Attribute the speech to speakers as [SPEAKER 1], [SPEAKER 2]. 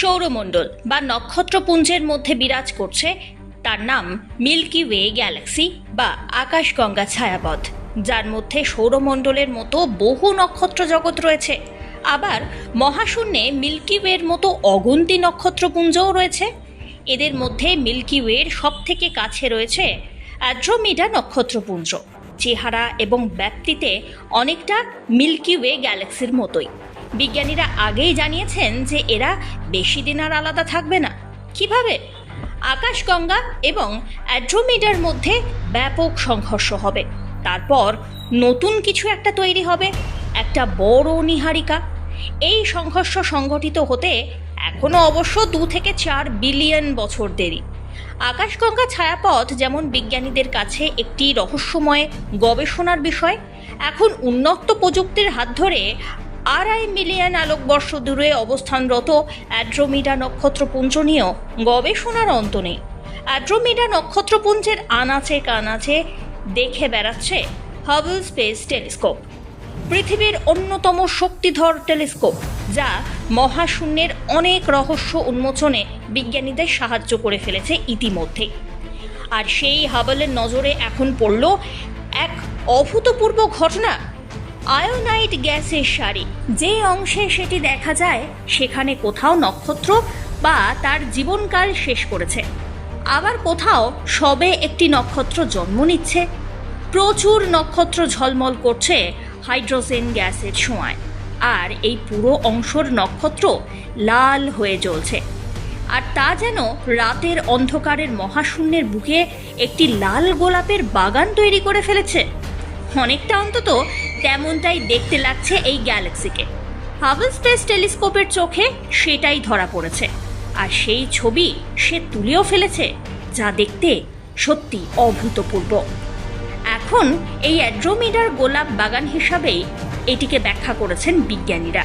[SPEAKER 1] সৌরমণ্ডল বা নক্ষত্রপুঞ্জের মধ্যে বিরাজ করছে। তার নাম মিল্কি ওয়ে গ্যালাক্সি বা আকাশগঙ্গা ছায়াপথ, যার মধ্যে সৌরমণ্ডলের মতো বহু নক্ষত্র জগৎ রয়েছে। আবার মহাশূন্যে মিল্কি ওয়ের মতো অগুন্তি নক্ষত্রপুঞ্জও রয়েছে। এদের মধ্যে মিল্কি ওয়ের সব থেকে কাছে রয়েছে অ্যাড্রোমিডা নক্ষত্রপুঞ্জ। চেহারা এবং ব্যাপ্তিতে অনেকটা মিল্কি ওয়ে গ্যালাক্সির মতোই। বিজ্ঞানীরা আগেই জানিয়েছেন যে এরা বেশি দিন আর আলাদা থাকবে না। কীভাবে? আকাশগঙ্গা এবং অ্যাড্রোমিডার মধ্যে ব্যাপক সংঘর্ষ হবে। তারপর নতুন কিছু একটা তৈরি হবে, একটা বড় নিহারিকা। এই সংঘর্ষ সংঘটিত হতে এখনও অবশ্য দু থেকে চার বিলিয়ন বছর দেরি। আকাশগঙ্গা ছায়াপথ যেমন বিজ্ঞানীদের কাছে একটি রহস্যময় গবেষণার বিষয়, এখন উন্নত প্রযুক্তির হাত ধরে আড়াই মিলিয়ন আলোকবর্ষ দূরে অবস্থানরত অ্যাড্রোমিডা নক্ষত্রপুঞ্জ নিয়েও গবেষণার অন্ত নেই। অ্যাড্রোমিডা নক্ষত্রপুঞ্জের আনাচে কানাচে দেখে বেড়াচ্ছে হাবল স্পেস টেলিস্কোপ পৃথিবীর অন্যতম শক্তিধর টেলিস্কোপ, যা মহাশূন্যের অনেক রহস্য উন্মোচনে বিজ্ঞানীদের সাহায্য করে ফেলেছে ইতিমধ্যেই আর সেই হাবলের নজরে এখন পড়ল এক অভূতপূর্ব ঘটনা আয়োনাইট গ্যাসের সারি। যে অংশে সেটি দেখা যায়, সেখানে কোথাও নক্ষত্র বা তার জীবনকাল শেষ করেছে। আবার কোথাও সবে একটি নক্ষত্র জন্ম নিচ্ছে। প্রচুর নক্ষত্র ঝলমল করছে হাইড্রোজেন গ্যাসের ছোঁয়ায় আর এই পুরো অংশর নক্ষত্র লাল হয়ে জ্বলছে। আর তা যেন রাতের অন্ধকারের মহাশূন্যের বুকে একটি লাল গোলাপের বাগান তৈরি করে ফেলেছে। অনেকটা অন্তত তেমনটাই দেখতে লাগছে এই গ্যালাক্সিকে। হাবল স্পেস টেলিস্কোপের চোখে সেটাই ধরা পড়েছে। আর সেই ছবি সে তুলেও ফেলেছে, যা দেখতে সত্যি অভূতপূর্ব। এখন এই অ্যাড্রোমিডার গোলাপ বাগান হিসাবেই এটিকে ব্যাখ্যা করেছেন বিজ্ঞানীরা।